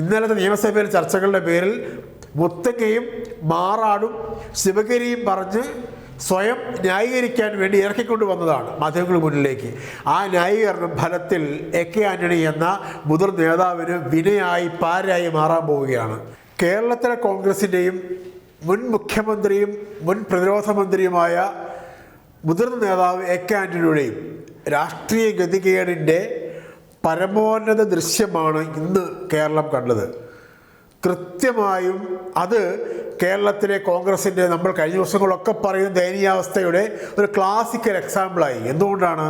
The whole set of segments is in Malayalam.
ഇന്നലത്തെ നിയമസഭയിൽ ചർച്ചകളുടെ പേരിൽ മുത്തങ്ങയും മാറാടും ശിവഗിരിയും പറഞ്ഞ് സ്വയം ന്യായീകരിക്കാൻ വേണ്ടി ഇറക്കിക്കൊണ്ട് വന്നതാണ് മാധ്യമങ്ങൾ മുന്നിലേക്ക്. ആ ന്യായീകരണം ഫലത്തിൽ എ കെ ആന്റണി എന്ന മുതിർ നേതാവിന് വിനയായി പാരയായി മാറാൻ പോവുകയാണ്. കേരളത്തിലെ കോൺഗ്രസിന്റെയും മുൻ മുഖ്യമന്ത്രിയും മുൻ പ്രതിരോധ മന്ത്രിയുമായ മുതിർന്ന നേതാവ് എ കെ ആന്റണിയുടെയും രാഷ്ട്രീയ ഗതികേടിന്റെ പരമോന്നത ദൃശ്യമാണ് ഇന്ന് കേരളം കണ്ടത്. കൃത്യമായും അത് കേരളത്തിലെ കോൺഗ്രസിന്റെ നമ്മൾ കഴിഞ്ഞ ദിവസങ്ങളൊക്കെ പറയുന്ന ദയനീയാവസ്ഥയുടെ ഒരു ക്ലാസിക്കൽ എക്സാമ്പിളായി എന്തുകൊണ്ടാണ്?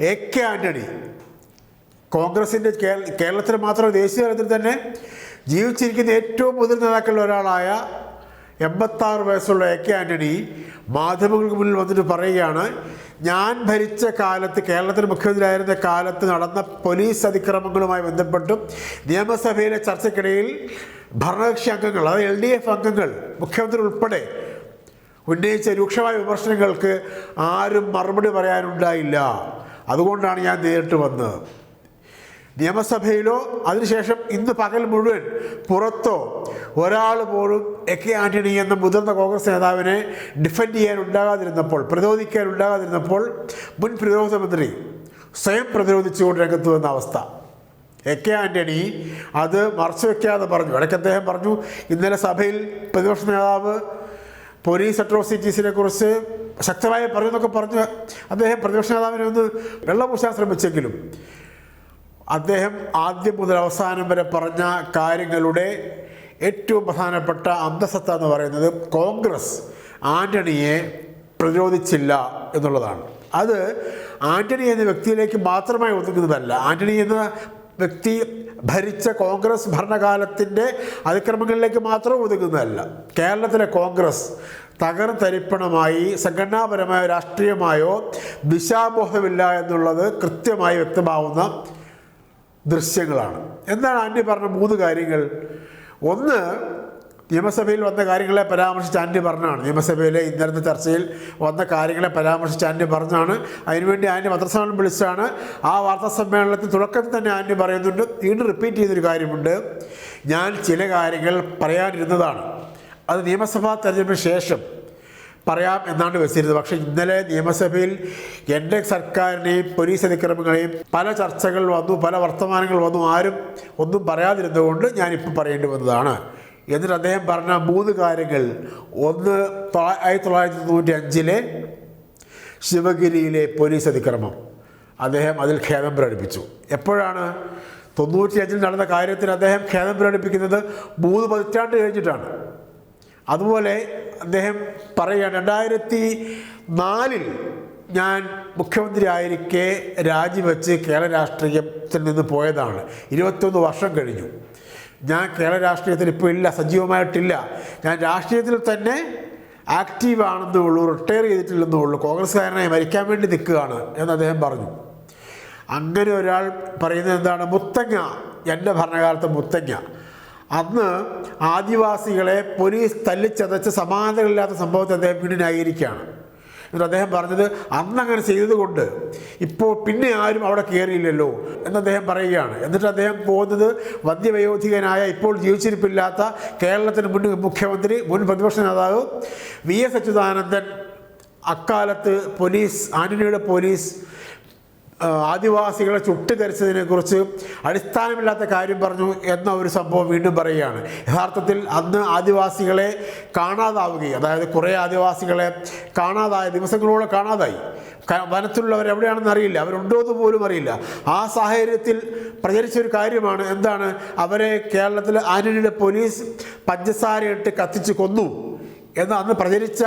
എ കെ ആന്റണി കോൺഗ്രസിന്റെ കേരളത്തിൽ മാത്രം ദേശീയ തലത്തിൽ തന്നെ ജീവിച്ചിരിക്കുന്ന ഏറ്റവും മുതിർന്ന നേതാക്കളിൽ ഒരാളായ എൺപത്താറ് വയസ്സുള്ള എ കെ ആന്റണി മാധ്യമങ്ങൾക്ക് മുന്നിൽ വന്നിട്ട് പറയുകയാണ് ഞാൻ ഭരിച്ച കാലത്ത് കേരളത്തിന് മുഖ്യമന്ത്രിയായിരുന്ന കാലത്ത് നടന്ന പോലീസ് അതിക്രമങ്ങളുമായി ബന്ധപ്പെട്ടും നിയമസഭയിലെ ചർച്ചയ്ക്കിടയിൽ ഭരണകക്ഷി അംഗങ്ങൾ അതായത് എൽ ഡി എഫ് അംഗങ്ങൾ മുഖ്യമന്ത്രി ഉൾപ്പെടെ ഉന്നയിച്ച രൂക്ഷമായ വിമർശനങ്ങൾക്ക് ആരും മറുപടി പറയാനുണ്ടായില്ല. അതുകൊണ്ടാണ് ഞാൻ നേരിട്ട് വന്നത്. നിയമസഭയിലോ അതിനുശേഷം ഇന്ന് പകൽ മുഴുവൻ പുറത്തോ ഒരാൾ പോലും എ കെ ആന്റണി എന്ന മുതിർന്ന കോൺഗ്രസ് നേതാവിനെ ഡിഫെൻഡ് പ്രതിരോധിക്കാൻ ഉണ്ടാകാതിരുന്നപ്പോൾ മുൻ പ്രതിരോധ മന്ത്രി സ്വയം പ്രതിരോധിച്ചുകൊണ്ട് രംഗത്ത് വന്ന അവസ്ഥ. എ കെ ആന്റണി അത് മറച്ചു വെക്കാതെ പറഞ്ഞു. ഇടയ്ക്ക് അദ്ദേഹം പറഞ്ഞു ഇന്നലെ സഭയിൽ പ്രതിപക്ഷ നേതാവ് പോലീസ് അട്രോസിറ്റീസിനെ കുറിച്ച് ശക്തമായി പറയുന്നൊക്കെ പറഞ്ഞ് അദ്ദേഹം പ്രതിപക്ഷ നേതാവിനെ ഒന്ന് വെള്ളപൂശാൻ ശ്രമിച്ചെങ്കിലും അദ്ദേഹം ആദ്യം മുതൽ അവസാനം വരെ പറഞ്ഞ കാര്യങ്ങളുടെ ഏറ്റവും പ്രധാനപ്പെട്ട അന്തസത്ത എന്ന് പറയുന്നത് കോൺഗ്രസ് ആന്റണിയെ പ്രതിരോധിച്ചില്ല എന്നുള്ളതാണ്. അത് ആന്റണി എന്ന വ്യക്തിയിലേക്ക് മാത്രമായി ഒതുങ്ങുന്നതല്ല. ആന്റണി എന്ന വ്യക്തി ഭരിച്ച കോൺഗ്രസ് ഭരണകാലത്തിന്റെ അതിക്രമങ്ങളിലേക്ക് മാത്രം ഒതുങ്ങുന്നതല്ല. കേരളത്തിലെ കോൺഗ്രസ് തകർത്തരിപ്പണമായി സംഘടനാപരമായോ രാഷ്ട്രീയമായോ ദിശാബോധമില്ല എന്നുള്ളത് കൃത്യമായി വ്യക്തമാവുന്ന ദൃശ്യങ്ങളാണ്. എന്താണ് ആന്റി പറഞ്ഞ മൂന്ന് കാര്യങ്ങൾ? ഒന്ന് നിയമസഭയിൽ വന്ന കാര്യങ്ങളെ പരാമർശിച്ച് ആന്റി പറഞ്ഞാണ് നിയമസഭയിലെ ഇന്നലത്തെ ചർച്ചയിൽ വന്ന കാര്യങ്ങളെ പരാമർശിച്ച് ആന്റി പറഞ്ഞാണ് അതിനുവേണ്ടി ആന്റി പത്രസമ്മേളനം വിളിച്ചാണ് ആ വാർത്താ സമ്മേളനത്തിൽ തുടക്കത്തിൽ തന്നെ ആന്റി പറയുന്നുണ്ട്. വീണ്ടും റിപ്പീറ്റ് ചെയ്തൊരു കാര്യമുണ്ട്. ഞാൻ ചില കാര്യങ്ങൾ പറയാനിരുന്നതാണ്. അത് നിയമസഭാ തെരഞ്ഞെടുപ്പിന് ശേഷം പറയാം എന്നാണ് വെച്ചിരുന്നത്. പക്ഷേ ഇന്നലെ നിയമസഭയിൽ എന്റെ സർക്കാരിനെയും പോലീസ് അതിക്രമങ്ങളെയും പല ചർച്ചകൾ വന്നു പല വർത്തമാനങ്ങൾ വന്നു. ആരും ഒന്നും പറയാതിരുന്നതുകൊണ്ട് ഞാനിപ്പോൾ പറയേണ്ടി വന്നതാണ്. എന്നിട്ട് അദ്ദേഹം പറഞ്ഞ മൂന്ന് കാര്യങ്ങൾ. ഒന്ന് ആയിരത്തി തൊള്ളായിരത്തി തൊണ്ണൂറ്റി അഞ്ചിലെ ശിവഗിരിയിലെ പോലീസ് അതിക്രമം. അദ്ദേഹം അതിൽ ഖേദം പ്രകടിപ്പിച്ചു. എപ്പോഴാണ്? തൊണ്ണൂറ്റിയഞ്ചിൽ നടന്ന കാര്യത്തിൽ അദ്ദേഹം ഖേദം പ്രകടിപ്പിക്കുന്നത് മൂന്ന് പതിറ്റാണ്ട് കഴിഞ്ഞിട്ടാണ്. അതുപോലെ അദ്ദേഹം പറയുകയാണ് രണ്ടായിരത്തി നാലിൽ ഞാൻ മുഖ്യമന്ത്രി ആയിരിക്കെ രാജിവെച്ച് കേരള രാഷ്ട്രീയത്തിൽ നിന്ന് പോയതാണ്. ഇരുപത്തൊന്ന് വർഷം കഴിഞ്ഞു. ഞാൻ കേരള രാഷ്ട്രീയത്തിൽ ഇപ്പോൾ ഇല്ല സജീവമായിട്ടില്ല. ഞാൻ രാഷ്ട്രീയത്തിൽ തന്നെ ആക്റ്റീവ് ആണെന്നേ ഉള്ളൂ റിട്ടയർ ചെയ്തിട്ടില്ലെന്നേ ഉള്ളൂ. കോൺഗ്രസ്സുകാരനായി മരിക്കാൻ വേണ്ടി നിൽക്കുകയാണ് എന്ന് അദ്ദേഹം പറഞ്ഞു. അങ്ങനെ ഒരാൾ പറയുന്നത് എന്താണ്? മുത്തങ്ങ എന്റെ ഭരണകാലത്ത് മുത്തങ്ങ. അന്ന് ആദിവാസികളെ പോലീസ് തല്ലിച്ചതച്ച് സമാനതകളില്ലാത്ത സംഭവത്തെ അദ്ദേഹം വീണ്ടും ന്യായീകരിക്കുകയാണ് എന്നിട്ട് അദ്ദേഹം പറഞ്ഞത് അന്ന് അങ്ങനെ ചെയ്തതുകൊണ്ട് ഇപ്പോൾ പിന്നെ ആരും അവിടെ കയറിയില്ലല്ലോ എന്ന് അദ്ദേഹം പറയുകയാണ്. എന്നിട്ട് അദ്ദേഹം പോകുന്നത് വന്ധ്യവയോധികനായ ഇപ്പോൾ ജീവിച്ചിരിപ്പില്ലാത്ത കേരളത്തിന് മുൻ മുഖ്യമന്ത്രി മുൻ പ്രതിപക്ഷ നേതാവ് വി എസ് അച്യുതാനന്ദൻ അക്കാലത്ത് പോലീസ് ആന്റണിയുടെ പോലീസ് ആദിവാസികളെ ചുട്ടുകരിച്ചതിനെക്കുറിച്ച് അടിസ്ഥാനമില്ലാത്ത കാര്യം പറഞ്ഞു എന്ന ഒരു സംഭവം വീണ്ടും പറയുകയാണ്. യഥാർത്ഥത്തിൽ അന്ന് ആദിവാസികളെ കാണാതാവുകയും അതായത് കുറേ ആദിവാസികളെ കാണാതായ ദിവസങ്ങളോളം കാണാതായി. വനത്തിലുള്ളവർ എവിടെയാണെന്ന് അറിയില്ല അവരുണ്ടോ എന്ന് പോലും അറിയില്ല. ആ സാഹചര്യത്തിൽ പ്രചരിച്ചൊരു കാര്യമാണ് എന്താണ് അവരെ കേരളത്തിലെ ആന്റണിയുടെ പോലീസ് പഞ്ചസാരയിട്ട് കത്തിച്ച് കൊന്നു. എന്ന് അന്ന് പ്രചരിച്ച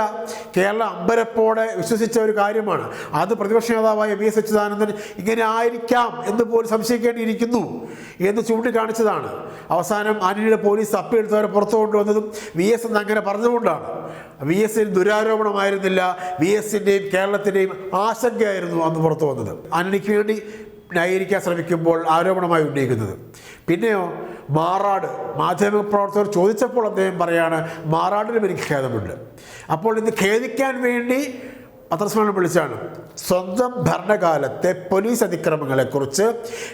കേരള അമ്പരപ്പോടെ വിശ്വസിച്ച ഒരു കാര്യമാണ്. അത് പ്രതിപക്ഷ നേതാവായ വി എസ് അച്യുതാനന്ദൻ ഇങ്ങനെ ആയിരിക്കാം എന്ന് പോലും സംശയിക്കേണ്ടിയിരിക്കുന്നു എന്ന് ചൂണ്ടിക്കാണിച്ചതാണ്. അവസാനം ആന്റണിയുടെ പോലീസ് തപ്പിയെടുത്തവരെ പുറത്തു കൊണ്ടുവന്നതും വി എസ് എന്ന് അങ്ങനെ പറഞ്ഞുകൊണ്ടാണ്. വി എസിന് ദുരാരോപണമായിരുന്നില്ല. വി എസിന്റെയും കേരളത്തിന്റെയും ആശങ്കയായിരുന്നു അന്ന് പുറത്തു വന്നത്. ആന്റണിക്ക് വേണ്ടി ന്യായീകരിക്കാൻ ശ്രമിക്കുമ്പോൾ ആരോപണമായി ഉന്നയിക്കുന്നത്. പിന്നെയോ മാറാട് മാധ്യമപ്രവർത്തകർ ചോദിച്ചപ്പോൾ അദ്ദേഹം പറയാണ് മാറാടിനും എനിക്ക് ഖേദമുണ്ട്. അപ്പോൾ ഇത് ഖേദിക്കാൻ വേണ്ടി പത്രസമ്മേളനം വിളിച്ചാണ്. സ്വന്തം ഭരണകാലത്തെ പോലീസ് അതിക്രമങ്ങളെക്കുറിച്ച്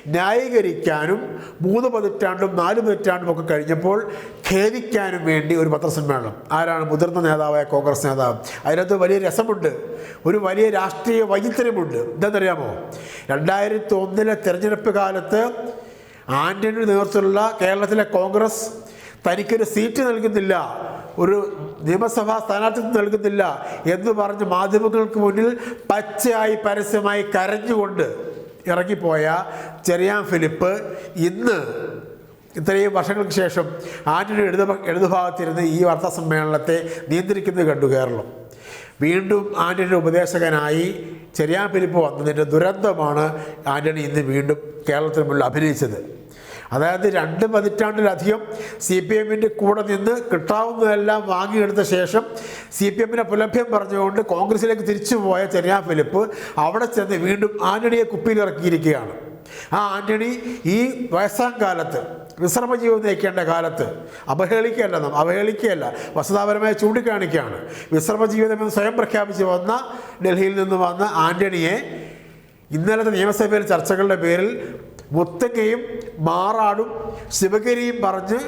ന്യായീകരിക്കാനും മൂന്ന് പതിറ്റാണ്ടും നാല് പതിറ്റാണ്ടും ഒക്കെ കഴിഞ്ഞപ്പോൾ ഖേദിക്കാനും വേണ്ടി ഒരു പത്രസമ്മേളനം. ആരാണ് മുതിർന്ന നേതാവായ കോൺഗ്രസ് നേതാവ്? അതിനകത്ത് വലിയ രസമുണ്ട്. ഒരു വലിയ രാഷ്ട്രീയ വൈചിത്ര്യമുണ്ട്. എന്താണെന്നറിയാമോ രണ്ടായിരത്തി ഒന്നിലെ തെരഞ്ഞെടുപ്പ് കാലത്ത് ആന്റണിയുടെ നേതൃത്വത്തിലുള്ള കേരളത്തിലെ കോൺഗ്രസ് തനിക്കൊരു സീറ്റ് നൽകുന്നില്ല. ഒരു നിയമസഭാ സ്ഥാനാർത്ഥിത്വം നൽകുന്നില്ല എന്ന് പറഞ്ഞ് മാധ്യമങ്ങൾക്ക് മുന്നിൽ പച്ചയായി പരസ്യമായി കരഞ്ഞുകൊണ്ട് ഇറങ്ങിപ്പോയ ചെറിയാൻ ഫിലിപ്പ് ഇന്ന് ഇത്രയും വർഷങ്ങൾക്ക് ശേഷം ആന്റണി ഇടതു ഇടതുഭാഗത്തിരുന്ന് ഈ വാർത്താ സമ്മേളനത്തെ നിയന്ത്രിക്കുന്നത് കണ്ടു കേരളം. വീണ്ടും ആന്റണിയുടെ ഉപദേശകനായി ചെറിയാൻ ഫിലിപ്പ് വന്നതിന്റെ ദുരന്തമാണ് ആന്റണി ഇന്ന് വീണ്ടും കേരളത്തിന് മുന്നിൽ അഭിനയിച്ചത്. അതായത് രണ്ട് പതിറ്റാണ്ടിലധികം സി പി എമ്മിന്റെ കൂടെ നിന്ന് കിട്ടാവുന്നതെല്ലാം വാങ്ങിയെടുത്ത ശേഷം സി പി എമ്മിനെ പുലഭ്യം പറഞ്ഞുകൊണ്ട് കോൺഗ്രസിലേക്ക് തിരിച്ചു പോയ ചെറിയാ ഫിലിപ്പ് അവിടെ ചെന്ന് വീണ്ടും ആന്റണിയെ കുപ്പിയിലിറക്കിയിരിക്കുകയാണ് ആ ആന്റണി ഈ വയസ്സാം കാലത്ത് വിശ്രമ ജീവിതം നയിക്കേണ്ട കാലത്ത് അപഹേളിക്കുകയല്ല നാം അവഹേളിക്കുകയല്ല വസ്തുതാപരമായി ചൂണ്ടിക്കാണിക്കുകയാണ്. വിശ്രമ ജീവിതം എന്ന് സ്വയം പ്രഖ്യാപിച്ച് വന്ന ഡൽഹിയിൽ നിന്ന് വന്ന ആന്റണിയെ ഇന്നലത്തെ നിയമസഭയിൽ ചർച്ചകളുടെ പേരിൽ മുത്തങ്ങയും മാറാടും ശിവഗിരിയും പറഞ്ഞ്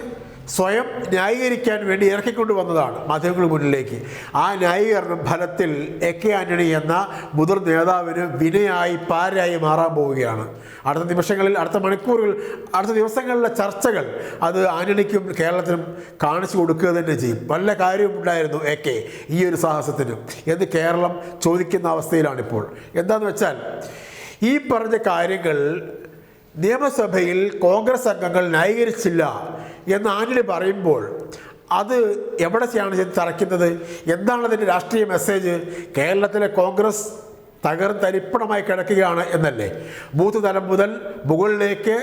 സ്വയം ന്യായീകരിക്കാൻ വേണ്ടി ഇറക്കിക്കൊണ്ടു വന്നതാണ് മാധ്യമങ്ങൾ മുന്നിലേക്ക്. ആ ന്യായീകരണം ഫലത്തിൽ എ കെ ആന്റണി എന്ന മുതിർ നേതാവിന് വിനയായി പാരയായി മാറാൻ പോവുകയാണ്. അടുത്ത നിമിഷങ്ങളിൽ അടുത്ത മണിക്കൂറുകൾ അടുത്ത ദിവസങ്ങളിലെ ചർച്ചകൾ അത് ആന്റണിക്കും കേരളത്തിനും കാണിച്ചു കൊടുക്കുക തന്നെ ചെയ്യും. വല്ല കാര്യവും ഉണ്ടായിരുന്നു എ കെ ഈ ഒരു സാഹസത്തിന്. എന്ന് കേരളം ചോദിക്കുന്ന അവസ്ഥയിലാണിപ്പോൾ. എന്താണെന്ന് വെച്ചാൽ ഈ പറഞ്ഞ കാര്യങ്ങൾ നിയമസഭയിൽ കോൺഗ്രസ് അംഗങ്ങൾ ന്യായീകരിച്ചില്ല. എന്ന് ആന്റണി പറയുമ്പോൾ അത് എവിടെയാണ് തറയ്ക്കുന്നത്? എന്താണ് അതിന്റെ രാഷ്ട്രീയ മെസ്സേജ് കേരളത്തിലെ കോൺഗ്രസ് തകർന്ന് തരിപ്പണമായി കിടക്കുകയാണ് എന്നല്ലേ? ബൂത്ത് തലം മുതൽ മുകളിലേക്ക്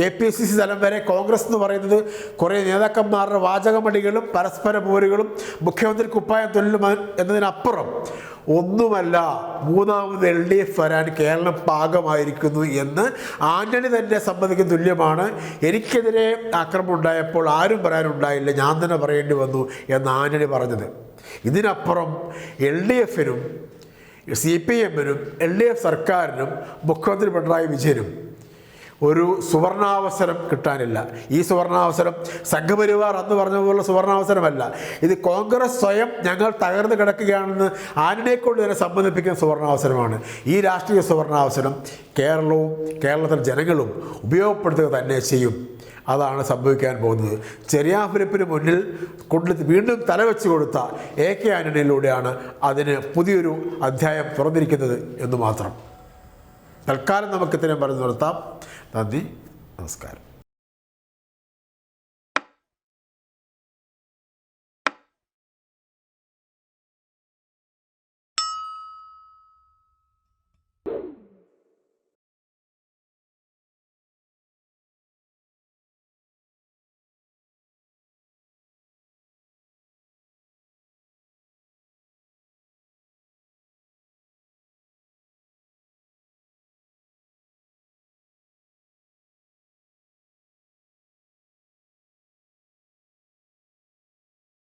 കെ പി സി സി തലം വരെ കോൺഗ്രസ് എന്ന് പറയുന്നത് കുറേ നേതാക്കന്മാരുടെ വാചകമടികളും പരസ്പര പോരുകളും മുഖ്യമന്ത്രി കുപ്പായം തൊഴിലും എന്നതിനപ്പുറം ഒന്നുമല്ല മൂന്നാമത് എൽ ഡി എഫ് വരാൻ കേരളം പാകമായിരിക്കുന്നു എന്ന് ആന്റണി തന്നെ സമ്മതിക്കുന്ന തുല്യമാണ്. എനിക്കെതിരെ ആക്രമണം ഉണ്ടായപ്പോൾ ആരും പറയാനുണ്ടായില്ല. ഞാൻ തന്നെ പറയേണ്ടി വന്നു എന്ന് ആന്റണി പറഞ്ഞത്. ഇതിനപ്പുറം എൽ ഡി എഫിനും സി പി എമ്മിനും എൽ ഡി എഫ് സർക്കാരിനും മുഖ്യമന്ത്രി പിണറായി വിജയനും ഒരു സുവർണാവസരം കിട്ടാനില്ല. ഈ സുവർണാവസരം സംഘപരിവാർ അന്ന് പറഞ്ഞ പോലുള്ള സുവർണാവസരമല്ല. ഇത് കോൺഗ്രസ് സ്വയം ഞങ്ങൾ തകർന്നു കിടക്കുകയാണെന്ന് ആനിനെക്കൊണ്ട് കൊണ്ട് തന്നെ സംബന്ധിപ്പിക്കുന്ന സുവർണാവസരമാണ്. ഈ രാഷ്ട്രീയ സുവർണാവസരം കേരളവും കേരളത്തിലെ ജനങ്ങളും ഉപയോഗപ്പെടുത്തുക തന്നെ ചെയ്യും. അതാണ് സംഭവിക്കാൻ പോകുന്നത്. ചെറിയ ഫിലിപ്പിന് മുന്നിൽ കൊണ്ട് വീണ്ടും തലവെച്ച് കൊടുത്ത എ കെ ആന്റണിയിലൂടെയാണ് അതിന് പുതിയൊരു അധ്യായം തുറന്നിരിക്കുന്നത് എന്ന് മാത്രം. തൽക്കാലം നമുക്ക് ഇത്രയും പറഞ്ഞു നിർത്താം. നന്ദി നമസ്കാരം.